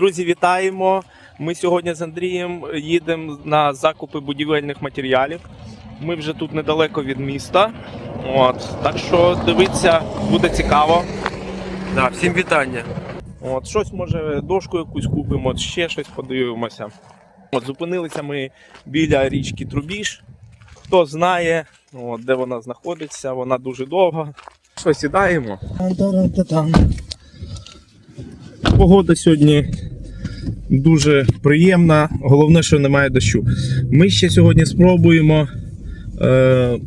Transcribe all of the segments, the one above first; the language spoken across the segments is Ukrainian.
Друзі, вітаємо! Ми сьогодні з Андрієм їдемо на закупи будівельних матеріалів. Ми вже тут недалеко від міста. От, так що дивіться, буде цікаво. Да, всім вітання. От, щось може дошку якусь купимо, от ще щось подивимося. От, зупинилися ми біля річки Трубіж. Хто знає, от, де вона знаходиться, вона дуже довга. Що, сідаємо? Погода сьогодні дуже приємна. Головне, що немає дощу. Ми ще сьогодні спробуємо е,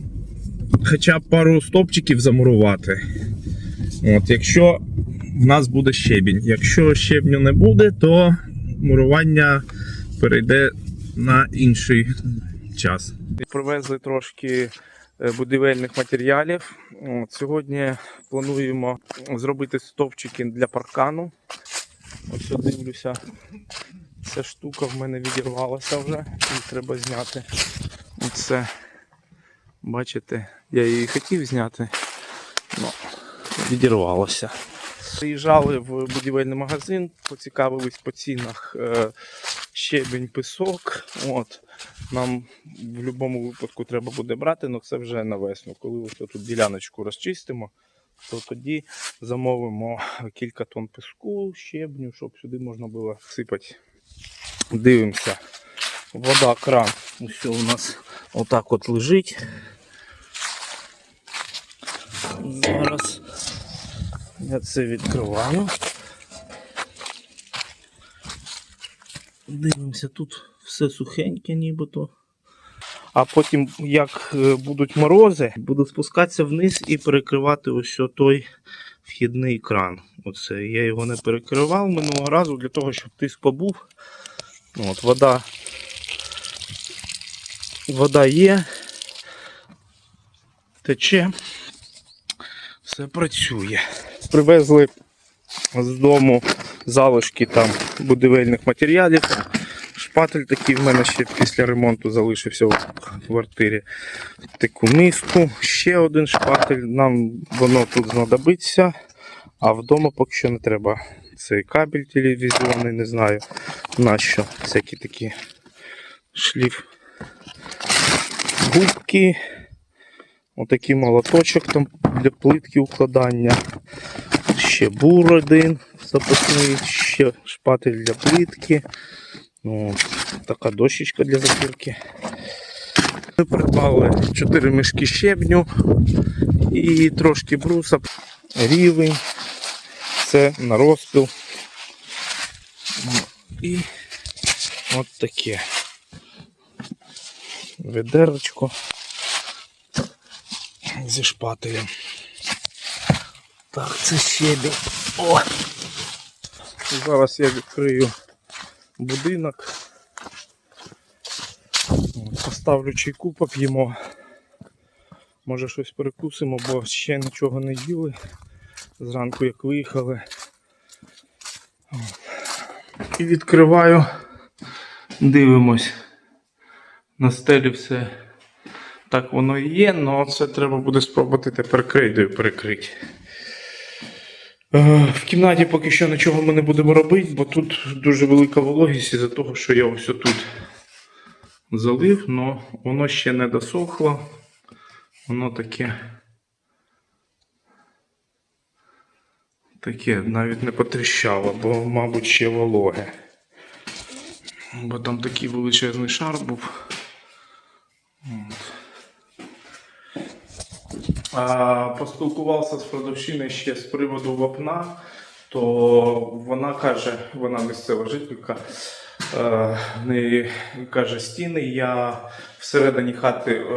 хоча б пару стопчиків замурувати. От, якщо в нас буде щебінь. Якщо щебню не буде, то мурування перейде на інший час. Привезли трошки е, будівельних матеріалів. От, сьогодні плануємо зробити стовпчики для паркану. Ось дивлюся. Ця штука в мене відірвалася вже, її треба зняти. Оце, бачите, я її хотів зняти, але відірвалося. Приїжджали в будівельний магазин, поцікавились по цінах е, щебень, пісок. От. Нам в будь-якому випадку треба буде брати, але це вже на весну. Коли ось тут діляночку розчистимо, то тоді замовимо кілька тонн піску, щебню, щоб сюди можна було всипати. Дивимося. Вода, кран. Ось у нас отак от лежить. Зараз я це відкриваю. Дивимося, тут все сухеньке нібито. А потім, як е, будуть морози, буду спускатися вниз і перекривати ось той вхідний кран. Оце. Я його не перекривав минулого разу для того, щоб тиск побув. От, вода, вода є, тече, все працює. Привезли з дому залишки там будівельних матеріалів. Шпатель такий в мене ще після ремонту залишився в квартирі. Таку миску, ще один шпатель. Нам воно тут знадобиться, а вдома поки що не треба. Цей кабель телевізійний, не знаю на що. Всякі такі шліф. Губки. Отакий молоточок там для плитки укладання. Ще бур один запасний, ще шпатель для плитки. Ну, така дощечка для запірки. Ми придбали 4 мішки щебню і трошки бруса, рівень. Це на розпіл. І от таке. Ведерочко зі шпателем. Так, це щебінь. О! Зараз я відкрию будинок. Поставлю чайку, поп'ємо. Може щось перекусимо, бо ще нічого не їли. Зранку як виїхали. І відкриваю, дивимось. На стелі все так воно і є, але це треба буде спробувати тепер крейдою перекрити. Е, В кімнаті поки що нічого ми не будемо робити, бо тут дуже велика вологість із-за того, що я ось тут залив, але воно ще не досохло. Воно таке. Таке навіть не потріщало, бо, мабуть, ще вологе. Бо там такий величезний шар був. От. Поспілкувався з продавчиною ще з приводу вапна, то вона каже, вона місцева жителька, е, в каже стіни. Я всередині хати е,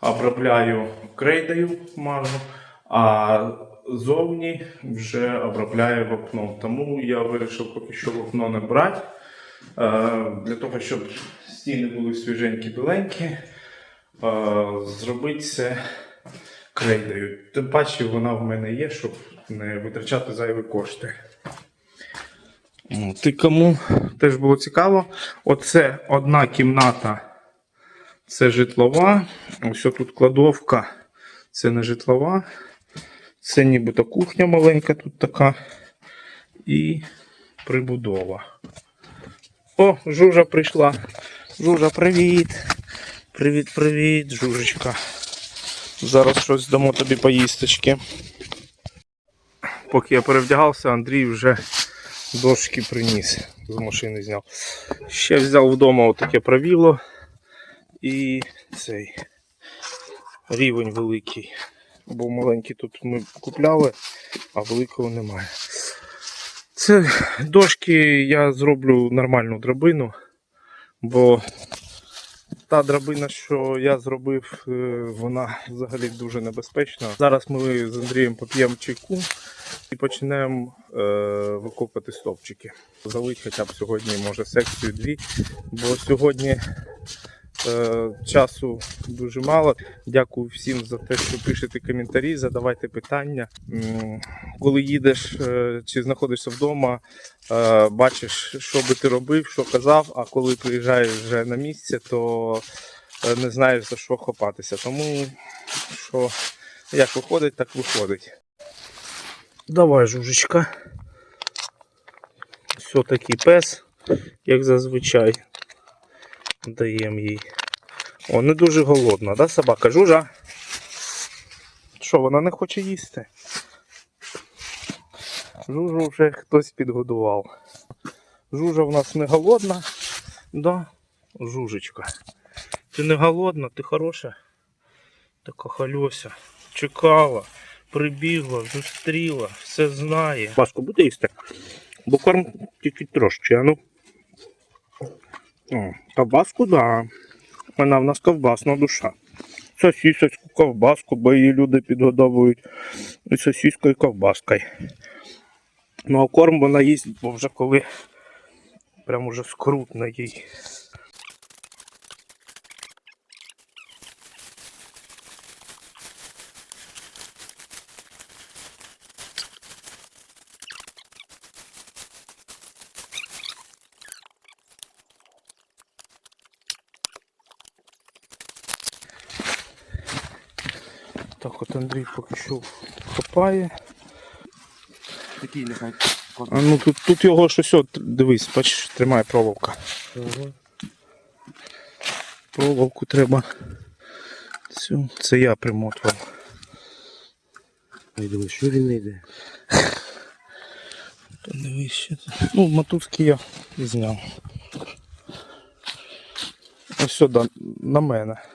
обробляю крейдою мажу, а зовні вже обробляю вапном. Тому я вирішив поки що вапно не брати. Е, для того, щоб стіни були свіженькі, біленькі, е, зробити це крейдою. Тим паче вона в мене є, щоб не витрачати зайві кошти. Ти кому теж було цікаво. Оце одна кімната, це житлова. Ось тут кладовка, це не житлова. Це нібито кухня маленька тут така. І прибудова. О, Жужа прийшла. Жужа, привіт. Привіт, привіт, Жужечка. Зараз щось дамо тобі поїсточки. Поки я перевдягався, Андрій вже дошки приніс, з машини зняв. Ще взяв вдома отаке правіло і цей рівень великий. Бо маленький тут ми купляли, а великого немає. Це дошки я зроблю нормальну драбину, бо та драбина, що я зробив, е, вона взагалі дуже небезпечна. Зараз ми з Андрієм поп'ємо чайку і почнемо е, викопати стовпчики. Залить хоча б сьогодні, може, секцію дві, бо сьогодні часу дуже мало. Дякую всім за те, що пишете коментарі, задавайте питання. Коли їдеш е, чи знаходишся вдома, е, бачиш, що би ти робив, що казав, а коли приїжджаєш вже на місце, то е, не знаєш за що хопатися. Тому що як виходить, так виходить. Давай, жужечка. Все такий пес, як зазвичай. Даємо їй. О, не дуже голодна, да, собака? Жужа? Що, вона не хоче їсти? Жужу вже хтось підгодував. Жужа в нас не голодна. Да, жужечка. Ти не голодна, ти хороша. Така хальося. Чекала, прибігла, зустріла, все знає. Паску буде їсти? Бо корм тільки трошки, а ну. О, ковбаску, да. Вона в нас ковбасна душа. Сосісочку, ковбаску, бо її люди підгодовують. І сосіскою, і ковбаскою. Ну а корм вона їсть, бо вже коли прям уже скрутно їй. Так, от Андрій поки що копає. Такий нехай. А ну тут, тут його щось от, дивись, бачиш, тримає проволока. Проволоку треба. Цю, це я примотував. Я думаю, що він не йде. Дивись ще. Ну, мотузки я зняв. Ось сюди, на мене.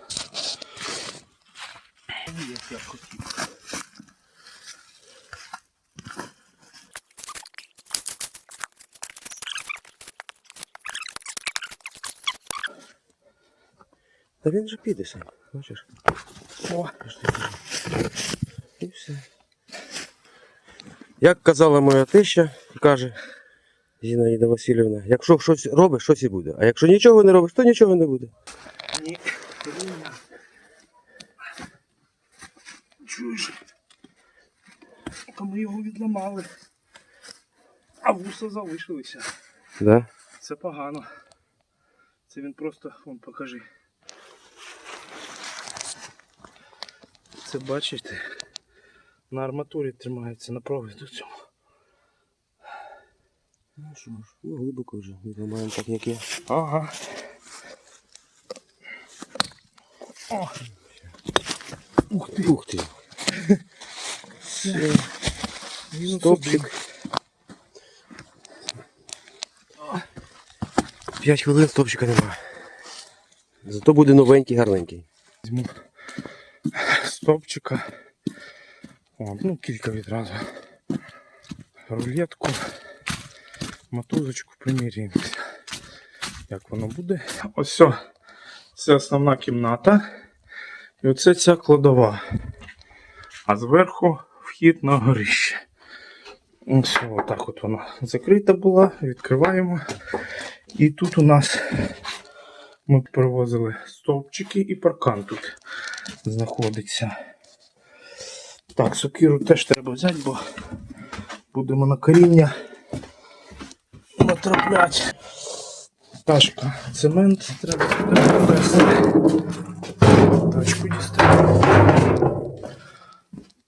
Та він же піде сам, бачиш? О, І все. Як казала моя теща, каже Зінаїда Васильівна, якщо щось робиш, щось і буде. А якщо нічого не робиш, то нічого не буде. ні. Чуєш? Ми його відламали. А вуса залишилися. Да? Це погано. Це він просто, вон покажи. Це бачите, на арматурі тримається на проводі цьому. Ну що ж, ну глибоко вже. Відламаємо так, як є. Ага. О. Ух ти. Ух ти. Стопчик. один. 5 хвилин стопчика немає. Зато буде новенький, гарненький. Візьму стопчика. О, ну, кілька відразу. Рулетку, мотузочку примірюємося. Як воно буде? Ось. Це основна кімната. І оце ця кладова. А зверху вхід на горище. Ось отак от вона закрита була. Відкриваємо. І тут у нас ми привозили стовпчики і паркан тут знаходиться. Так, сокиру теж треба взяти, бо будемо на коріння натрапляти. Тачка, цемент треба туди принести. Тачку дістати.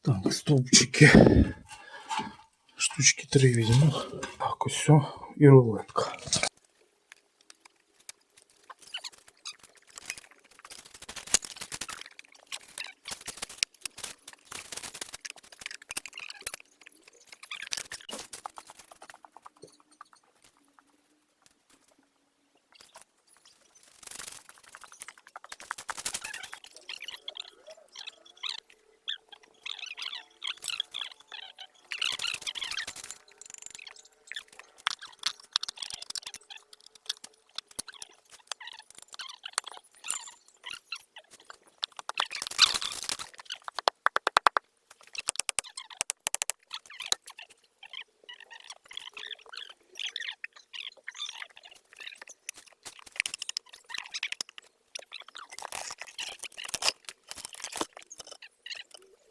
Так, стовпчики. Штучки три візьму. Так, ось все. і рулетка.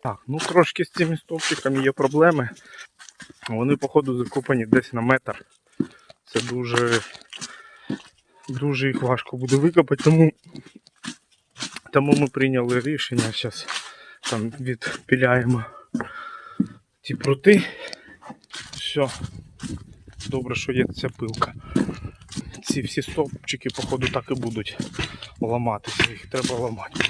Так, ну трошки з цими стовпчиками є проблеми. Вони, походу, закопані десь на метр. Це дуже, дуже їх важко буде викопати, тому, тому ми прийняли рішення. Зараз там відпіляємо ті прути. Все. Добре, що є ця пилка. Ці всі стовпчики, походу, так і будуть ламатися. Їх треба ламати.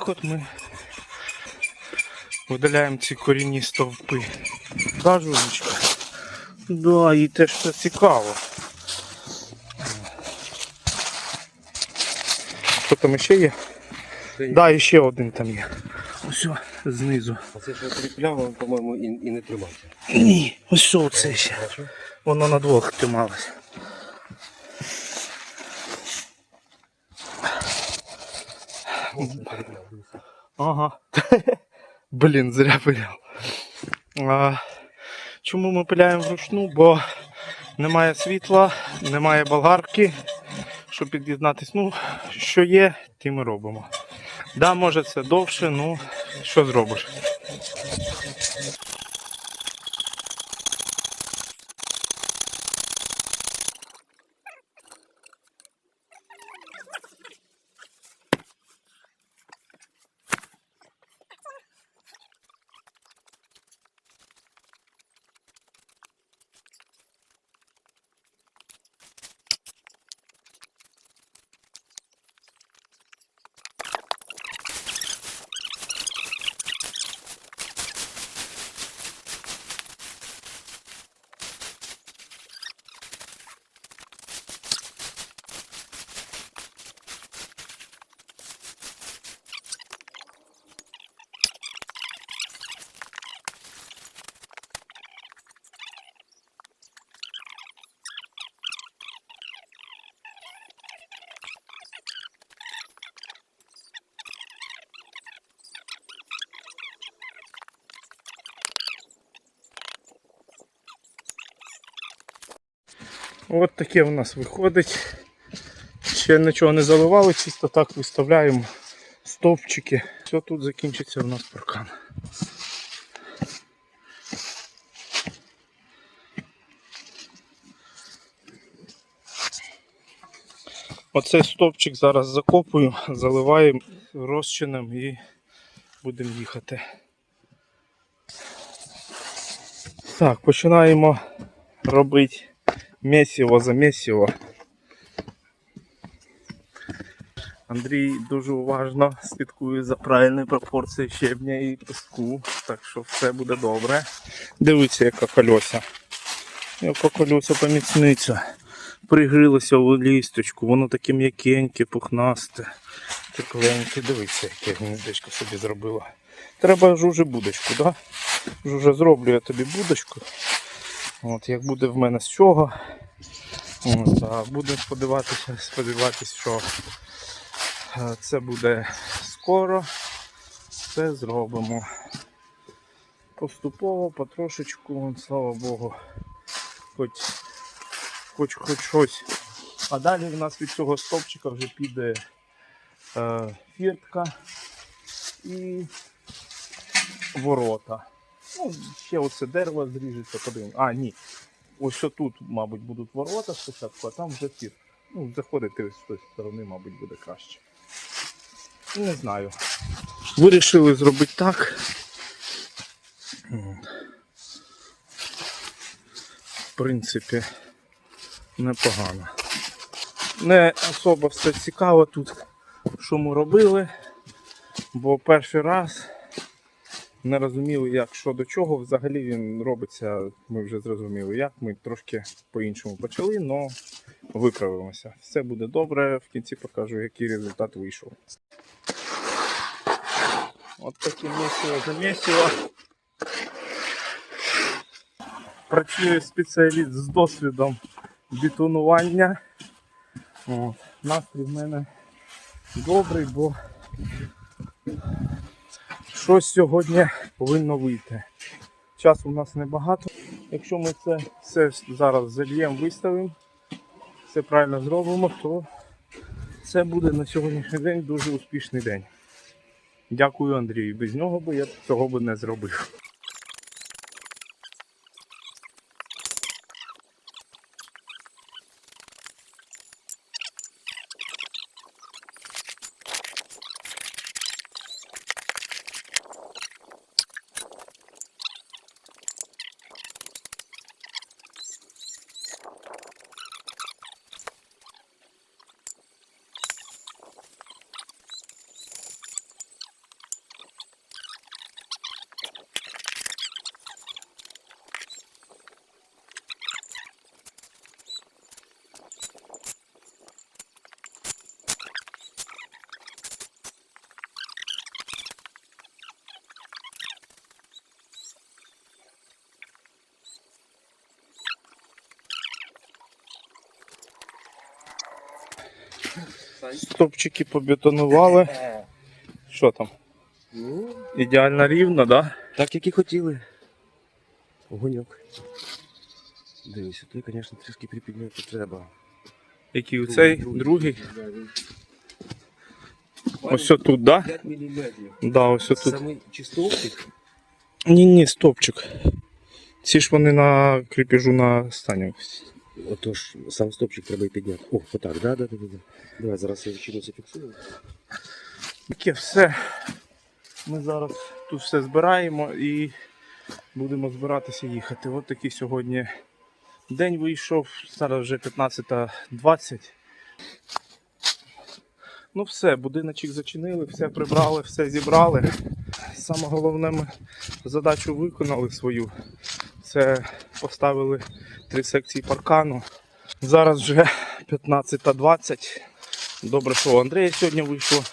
Отак от ми видаляємо ці корінні стовпи. Да, Жулечка? Да, і теж це цікаво. Що там ще є? Це Да, і ще один там є. Ось о, знизу. А це що кріпляв, по-моєму, і, і не тримався. Ні, ось це ще. Воно на двох Ага. Блін, зря пиляв. А, чому ми пиляємо вручну? Бо немає світла, немає болгарки, щоб під'єднатись. Ну, що є, тим і робимо. Да, може це довше, ну що зробиш. От таке у нас виходить. Ще нічого не заливали, чисто так виставляємо стовпчики. Все тут закінчиться у нас паркан. Оцей стовпчик зараз закопую, заливаємо розчином і будемо їхати. Так, починаємо робити месиво за месиво. Андрій дуже уважно слідкує за правильною пропорцією щебня і піску, так що все буде добре. Дивіться, яка кольося. Яка кольося поміцниця. Пригрилося у лісточку, воно таке м'якеньке, пухнасте, тепленьке. Дивіться, яке гніздечко собі зробила. Треба жужи будочку, да? Жужа зроблю я тобі будочку. От, як буде в мене з чого. От, а будемо сподіватися, сподіватися, що е, це буде скоро. Все зробимо. Поступово, потрошечку, слава Богу, хоч, хоч, хоч щось. А далі в нас від цього стовпчика вже піде е, фіртка і ворота. Ну, ще оце дерево зріжеться, подивимо. А, ні. Ось тут, мабуть, будуть ворота спочатку, а там вже фір. Ну, заходити з тої сторони, мабуть, буде краще. Не знаю. Вирішили зробити так. В принципі, непогано. Не особо все цікаво тут, що ми робили, бо перший раз не розуміли, як що до чого. Взагалі він робиться, ми вже зрозуміли, як. Ми трошки по-іншому почали, але виправимося. Все буде добре. В кінці покажу, який результат вийшов. От таке місиво за місиво. Працює спеціаліст з досвідом бетонування. Настрій в мене добрий, бо щось сьогодні повинно вийти. Часу у нас небагато. Якщо ми це все зараз зальємо, виставимо, все правильно зробимо, то це буде на сьогоднішній день дуже успішний день. Дякую, Андрію. Без нього би я цього би не зробив. Стопчики побетонували. Що там? Ідеально рівно, так? Да? так як і хотіли. Огоньок. Дивись, той, звісно, трішки припідняти треба. Який цей, другий. Ось тут, да? 5 міліметрів. Да, ось тут. Самий чистовчик. Ні, ні, стопчик. Ці ж вони на кріпежу на стані. Отож, сам стопчик треба і підняти. О, отак, да, да, да, да. Давай зараз я чимось фіксую. Таке все. Ми зараз тут все збираємо і будемо збиратися їхати. От такий сьогодні день вийшов. Зараз вже 15.20. Ну все, будиночок зачинили, все прибрали, все зібрали. Саме головне, ми задачу виконали свою. Це поставили три секції паркану. Зараз вже 15.20. Добре, що Андрія сьогодні вийшло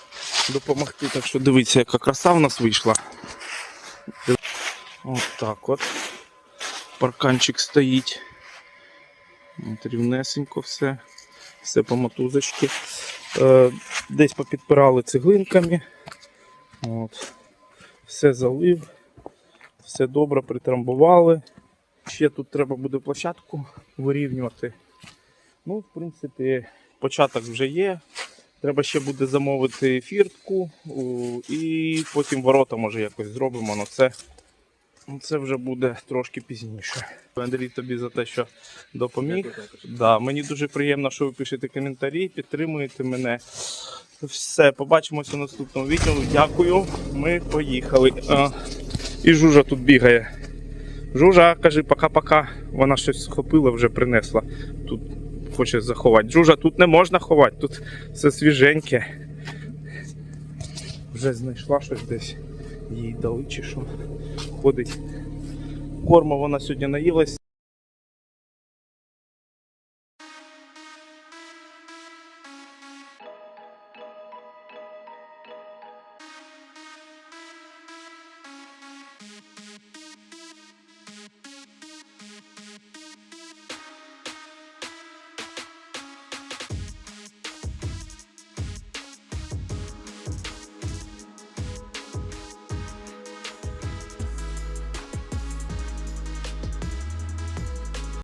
допомогти. Так що дивіться, яка краса в нас вийшла. От так от. Парканчик стоїть. От рівнесенько все. Все по мотузочці. Е, десь попідпирали цеглинками. От. Все залив. Все добре притрамбували. Ще тут треба буде площадку вирівнювати. Ну, в принципі, початок вже є. Треба ще буде замовити фіртку і потім ворота може якось зробимо, але це, ну, це вже буде трошки пізніше. Андрій, тобі за те, що допоміг. Да, мені дуже приємно, що ви пишете коментарі, підтримуєте мене. Все, побачимося в наступному відео. Дякую. Ми поїхали. А, і Жужа тут бігає. Жужа, кажи пока-пока. Вона щось схопила, вже принесла. Тут хоче заховати. Жужа, тут не можна ховати, тут все свіженьке. Вже знайшла щось десь. Їй дали чи що. Ходить. Корма вона сьогодні наїлась.